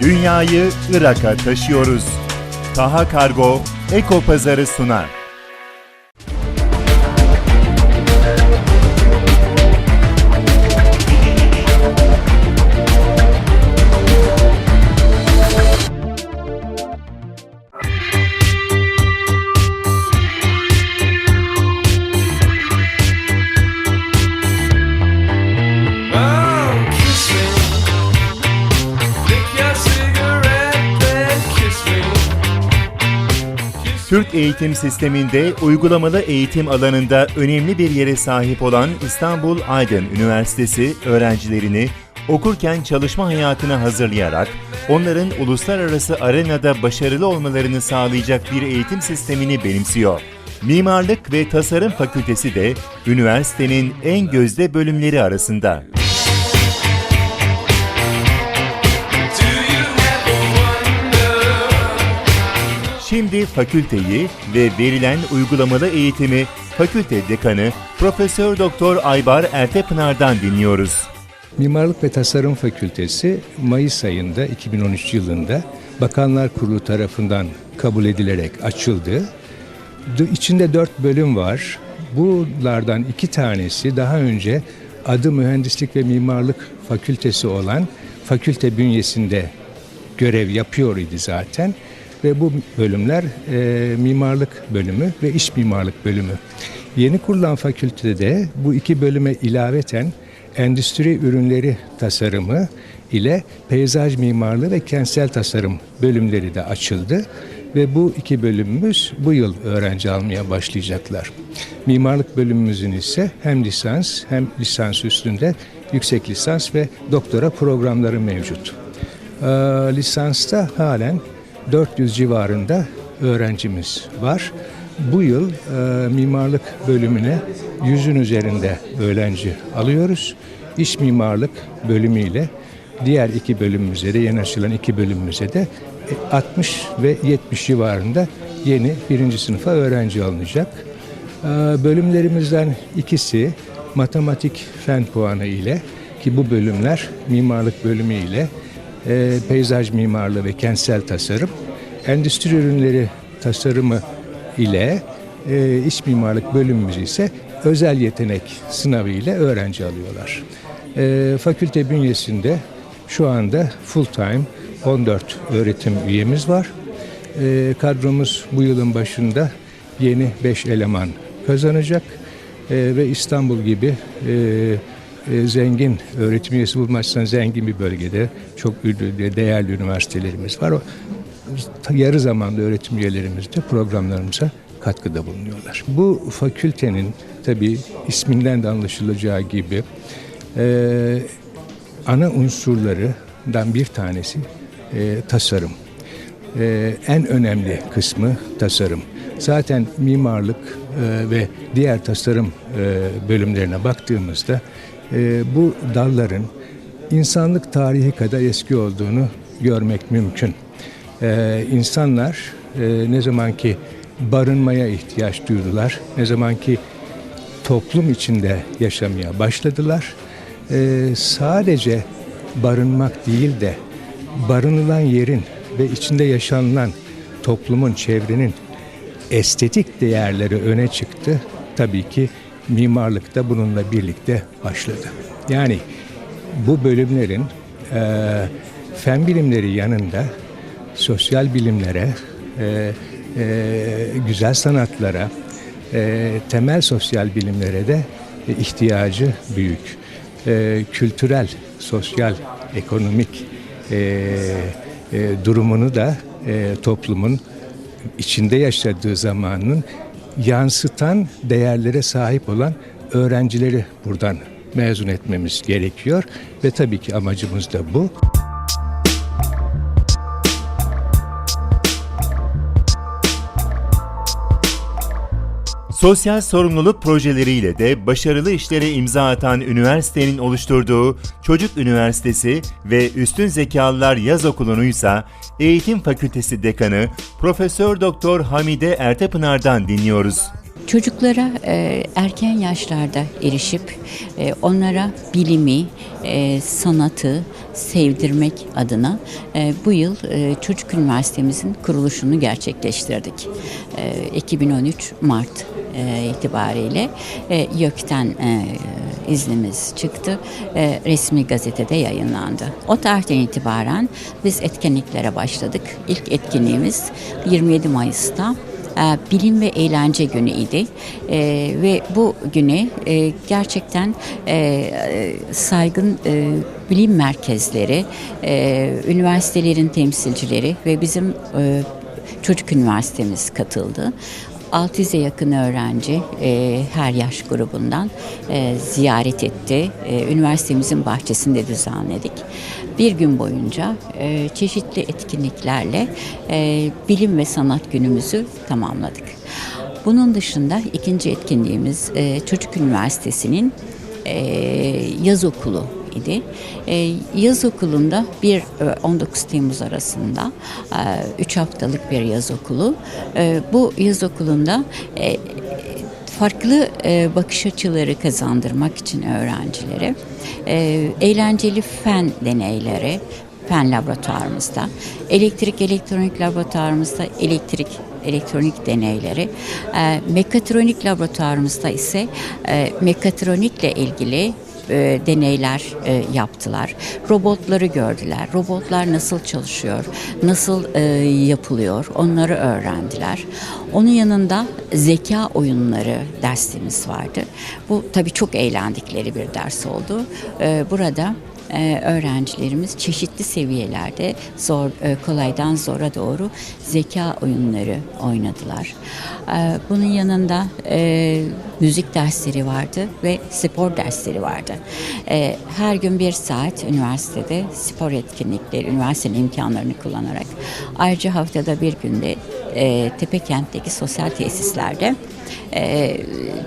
Dünyayı Irak'a taşıyoruz. Taha Kargo Eko Pazarı sunar. Türk eğitim sisteminde uygulamalı eğitim alanında önemli bir yere sahip olan İstanbul Aydın Üniversitesi öğrencilerini okurken çalışma hayatına hazırlayarak onların uluslararası arenada başarılı olmalarını sağlayacak bir eğitim sistemini benimsiyor. Mimarlık ve Tasarım Fakültesi de üniversitenin en gözde bölümleri arasında. Şimdi fakülteyi ve verilen uygulamalı eğitimi fakülte dekanı Profesör Doktor Aybar Ertepınar'dan dinliyoruz. Mimarlık ve Tasarım Fakültesi Mayıs ayında 2013 yılında Bakanlar Kurulu tarafından kabul edilerek açıldı. İçinde dört bölüm var. Bunlardan iki tanesi daha önce adı Mühendislik ve Mimarlık Fakültesi olan fakülte bünyesinde görev yapıyor idi zaten. Ve bu bölümler e, mimarlık bölümü ve iç mimarlık bölümü. Yeni kurulan fakültede bu iki bölüme ilaveten endüstri ürünleri tasarımı ile peyzaj mimarlığı ve kentsel tasarım bölümleri de açıldı ve bu iki bölümümüz bu yıl öğrenci almaya başlayacaklar. Mimarlık bölümümüzün ise hem lisans hem lisans üstünde yüksek lisans ve doktora programları mevcut. Ee, lisansta halen 400 civarında öğrencimiz var. Bu yıl e, mimarlık bölümüne 100'ün üzerinde öğrenci alıyoruz. İç mimarlık bölümüyle diğer iki bölümümüze de yeni açılan iki bölümümüze de e, 60 ve 70 civarında yeni birinci sınıfa öğrenci alınacak. Ee, Bölümlerimizden ikisi matematik fen puanı ile ki bu bölümler mimarlık bölümü ile e, peyzaj mimarlığı ve kentsel tasarım, endüstri ürünleri tasarımı ile e, iç mimarlık bölümümüz ise özel yetenek sınavı ile öğrenci alıyorlar. E, fakülte bünyesinde şu anda full time 14 öğretim üyemiz var. E, kadromuz bu yılın başında yeni 5 eleman kazanacak E, ve İstanbul gibi e, e, zengin öğretim üyesi bulmazsan zengin bir bölgede çok değerli üniversitelerimiz var. O yarı zamanlı öğretim üyelerimiz de programlarımıza katkıda bulunuyorlar. Bu fakültenin tabii isminden de anlaşılacağı gibi e, ana unsurlarından bir tanesi e, tasarım. E, en önemli kısmı tasarım. Zaten mimarlık e, ve diğer tasarım e, bölümlerine baktığımızda e, bu dalların insanlık tarihi kadar eski olduğunu görmek mümkün. E, insanlar e, ne zaman ki barınmaya ihtiyaç duydular, ne zaman ki toplum içinde yaşamaya başladılar. Ee, sadece barınmak değil de barınılan yerin ve içinde yaşanılan toplumun, çevrenin estetik değerleri öne çıktı. Tabii ki mimarlık da bununla birlikte başladı. Yani bu bölümlerin eee fen bilimleri yanında sosyal bilimlere, eee, eee, güzel sanatlara, eee, temel sosyal bilimlere de e, ihtiyacı büyük. Eee, kültürel, sosyal, ekonomik eee, eee, durumunu da eee, toplumun içinde yaşadığı zamanın yansıtan değerlere sahip olan öğrencileri buradan mezun etmemiz gerekiyor ve tabii ki amacımız da bu. Sosyal sorumluluk projeleriyle de başarılı işlere imza atan üniversitenin oluşturduğu Çocuk Üniversitesi ve Üstün Zekalılar Yaz Okulu'nu ise Eğitim Fakültesi Dekanı Profesör Doktor Hamide Ertepınar'dan dinliyoruz. Çocuklara e, erken yaşlarda erişip e, onlara bilimi, e, sanatı sevdirmek adına e, bu yıl e, Çocuk Üniversitemizin kuruluşunu gerçekleştirdik. E, 2013 Mart e, itibariyle e, YÖK'ten e, iznimiz çıktı. E, resmi gazetede yayınlandı. O tarihten itibaren biz etkinliklere başladık. İlk etkinliğimiz 27 Mayıs'ta e, Bilim ve Eğlence Günü idi E, ve bu güne e, gerçekten e, saygın e, bilim merkezleri, e, üniversitelerin temsilcileri ve bizim e, çocuk üniversitemiz katıldı. 600'e yakın öğrenci e, her yaş grubundan e, ziyaret etti. E, üniversitemizin bahçesinde düzenledik. Bir gün boyunca e, çeşitli etkinliklerle e, bilim ve sanat günümüzü tamamladık. Bunun dışında ikinci etkinliğimiz e, Çocuk Üniversitesi'nin e, yaz okulu idi. E, yaz okulunda bir e, 19 Temmuz arasında 3 haftalık bir yaz okulu. E, bu yaz okulunda e, farklı e, bakış açıları kazandırmak için öğrencilere e, eğlenceli fen deneyleri fen laboratuvarımızda, elektrik elektronik laboratuvarımızda elektrik elektronik deneyleri, e, mekatronik laboratuvarımızda ise e, mekatronikle ilgili e, deneyler e, yaptılar. Robotları gördüler. Robotlar nasıl çalışıyor, nasıl e, yapılıyor onları öğrendiler. Onun yanında zeka oyunları dersimiz vardı. Bu tabii çok eğlendikleri bir ders oldu. E, burada öğrencilerimiz çeşitli seviyelerde zor e, kolaydan zora doğru zeka oyunları oynadılar. E, bunun yanında e, müzik dersleri vardı ve spor dersleri vardı. E, her gün bir saat üniversitede spor etkinlikleri, üniversitenin imkanlarını kullanarak ayrıca haftada bir günde e, Tepekent'teki sosyal tesislerde e,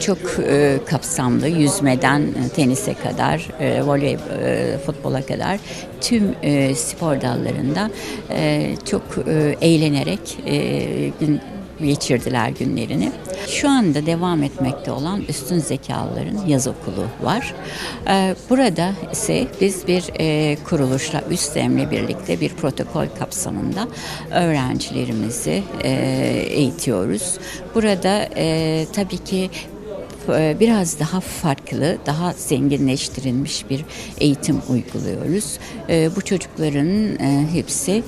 çok e, kapsamlı yüzmeden tenise kadar, e, voley, e, futbola kadar tüm e, spor dallarında e, çok e, eğlenerek e, gün geçirdiler günlerini. Şu anda devam etmekte olan üstün zekalıların yaz okulu var. Ee, Burada ise biz bir e, kuruluşla üstemle birlikte bir protokol kapsamında öğrencilerimizi e, eğitiyoruz. Burada e, tabii ki biraz daha farklı, daha zenginleştirilmiş bir eğitim uyguluyoruz. Bu çocukların hepsi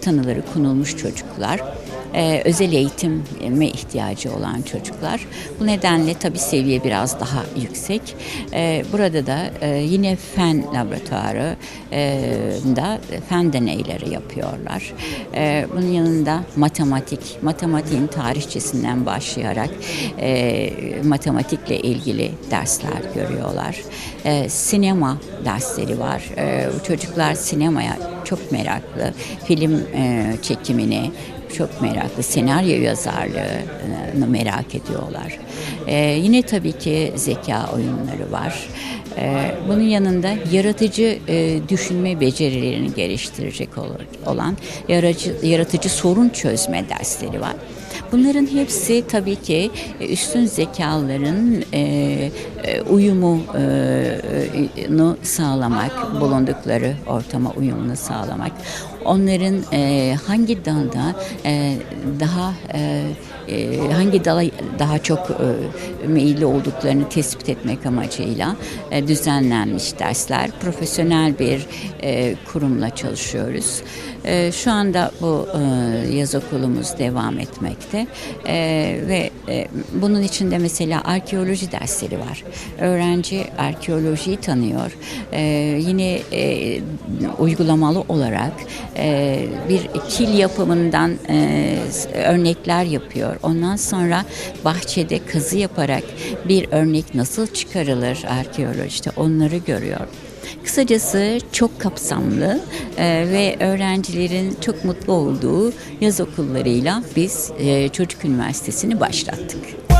tanıları konulmuş çocuklar. E, özel eğitime ihtiyacı olan çocuklar. Bu nedenle tabii seviye biraz daha yüksek. E, Burada da e, yine fen laboratuvarı e, da fen deneyleri yapıyorlar. E, Bunun yanında matematik, matematiğin tarihçesinden başlayarak e, matematikle ilgili dersler görüyorlar. E, sinema dersleri var. E, çocuklar sinemaya çok meraklı. Film e, çekimini, çok meraklı. Senaryo yazarlığını merak ediyorlar. Ee, yine tabii ki zeka oyunları var. Ee, bunun yanında yaratıcı e, düşünme becerilerini geliştirecek ol- olan yaratıcı, yaratıcı sorun çözme dersleri var. Bunların hepsi tabii ki e, üstün zekaların e, e, uyumunu sağlamak, bulundukları ortama uyumunu sağlamak, onların e, hangi dalda e, daha e, e, hangi dala daha çok e, meyilli olduklarını tespit etmek amacıyla e, düzenlenmiş dersler. Profesyonel bir kurumla çalışıyoruz. E, şu anda bu yaz okulumuz devam etmekte ve bunun içinde mesela arkeoloji dersleri var. Öğrenci arkeolojiyi tanıyor. Yine uygulamalı olarak e, bir kil yapımından e, örnekler yapıyor. Ondan sonra bahçede kazı yaparak bir örnek nasıl çıkarılır arkeolojide onları görüyor. Kısacası çok kapsamlı e, ve öğrencilerin çok mutlu olduğu yaz okullarıyla biz Çocuk Üniversitesi'ni başlattık.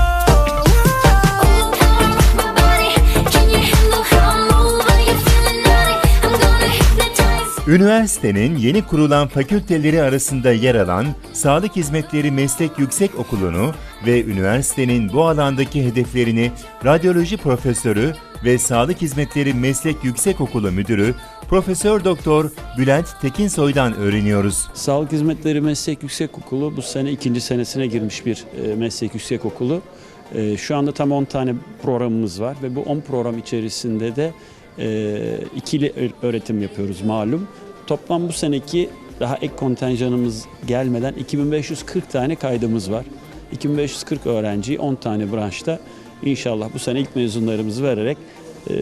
Üniversitenin yeni kurulan fakülteleri arasında yer alan Sağlık Hizmetleri Meslek Yüksek Okulu'nu ve üniversitenin bu alandaki hedeflerini Radyoloji Profesörü ve Sağlık Hizmetleri Meslek Yüksek Okulu Müdürü Profesör Doktor Bülent Tekinsoy'dan öğreniyoruz. Sağlık Hizmetleri Meslek Yüksekokulu bu sene ikinci senesine girmiş bir e, meslek yüksekokulu. E, Şu anda tam 10 tane programımız var ve bu 10 program içerisinde de e, ikili ö- öğretim yapıyoruz malum. Toplam bu seneki daha ek kontenjanımız gelmeden 2540 tane kaydımız var. 2540 öğrenciyi 10 tane branşta inşallah bu sene ilk mezunlarımızı vererek e,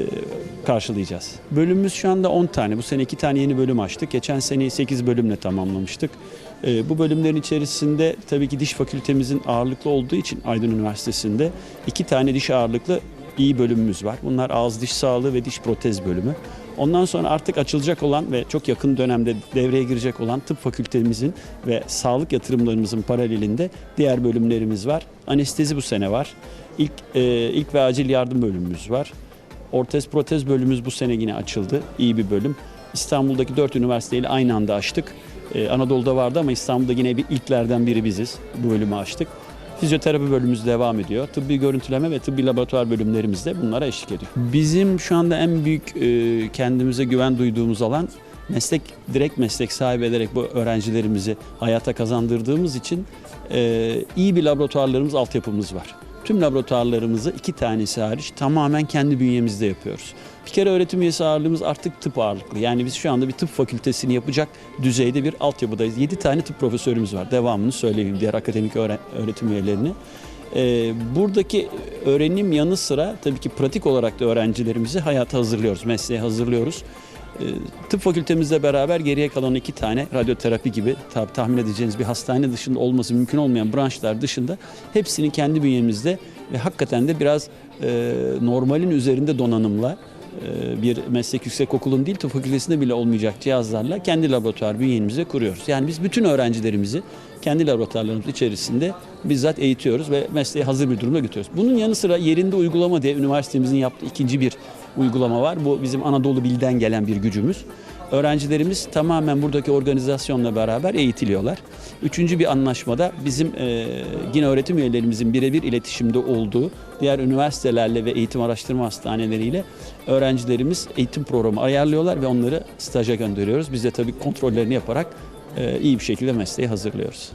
karşılayacağız. Bölümümüz şu anda 10 tane. Bu sene 2 tane yeni bölüm açtık. Geçen seneyi 8 bölümle tamamlamıştık. E, bu bölümlerin içerisinde tabii ki diş fakültemizin ağırlıklı olduğu için Aydın Üniversitesi'nde 2 tane diş ağırlıklı iyi bölümümüz var. Bunlar ağız diş sağlığı ve diş protez bölümü. Ondan sonra artık açılacak olan ve çok yakın dönemde devreye girecek olan tıp fakültemizin ve sağlık yatırımlarımızın paralelinde diğer bölümlerimiz var. Anestezi bu sene var. İlk, e, ilk ve acil yardım bölümümüz var. Ortez protez bölümümüz bu sene yine açıldı. İyi bir bölüm. İstanbul'daki dört üniversiteyle aynı anda açtık. Ee, Anadolu'da vardı ama İstanbul'da yine bir ilklerden biri biziz. Bu bölümü açtık. Fizyoterapi bölümümüz devam ediyor. Tıbbi görüntüleme ve tıbbi laboratuvar bölümlerimiz de bunlara eşlik ediyor. Bizim şu anda en büyük e, kendimize güven duyduğumuz alan meslek direkt meslek sahibi ederek bu öğrencilerimizi hayata kazandırdığımız için e, iyi bir laboratuvarlarımız, altyapımız var. Tüm laboratuvarlarımızı iki tanesi hariç tamamen kendi bünyemizde yapıyoruz. Bir kere öğretim üyesi ağırlığımız artık tıp ağırlıklı. Yani biz şu anda bir tıp fakültesini yapacak düzeyde bir altyapıdayız. 7 tane tıp profesörümüz var. Devamını söyleyeyim diğer akademik öğre- öğretim üyelerini. Ee, buradaki öğrenim yanı sıra tabii ki pratik olarak da öğrencilerimizi hayata hazırlıyoruz, mesleğe hazırlıyoruz. Ee, Tıp fakültemizle beraber geriye kalan iki tane radyoterapi gibi tahmin edeceğiniz bir hastane dışında olması mümkün olmayan branşlar dışında hepsini kendi bünyemizde ve hakikaten de biraz e, normalin üzerinde donanımla bir meslek yüksekokulun değil tıp fakültesinde bile olmayacak cihazlarla kendi laboratuvar bünyemizde kuruyoruz. Yani biz bütün öğrencilerimizi kendi laboratuvarlarımız içerisinde bizzat eğitiyoruz ve mesleğe hazır bir durumda götürüyoruz. Bunun yanı sıra yerinde uygulama diye üniversitemizin yaptığı ikinci bir uygulama var. Bu bizim Anadolu Bil'den gelen bir gücümüz. Öğrencilerimiz tamamen buradaki organizasyonla beraber eğitiliyorlar. Üçüncü bir anlaşmada bizim e, yine öğretim üyelerimizin birebir iletişimde olduğu diğer üniversitelerle ve eğitim araştırma hastaneleriyle öğrencilerimiz eğitim programı ayarlıyorlar ve onları staja gönderiyoruz. Biz de tabii kontrollerini yaparak e, iyi bir şekilde mesleğe hazırlıyoruz.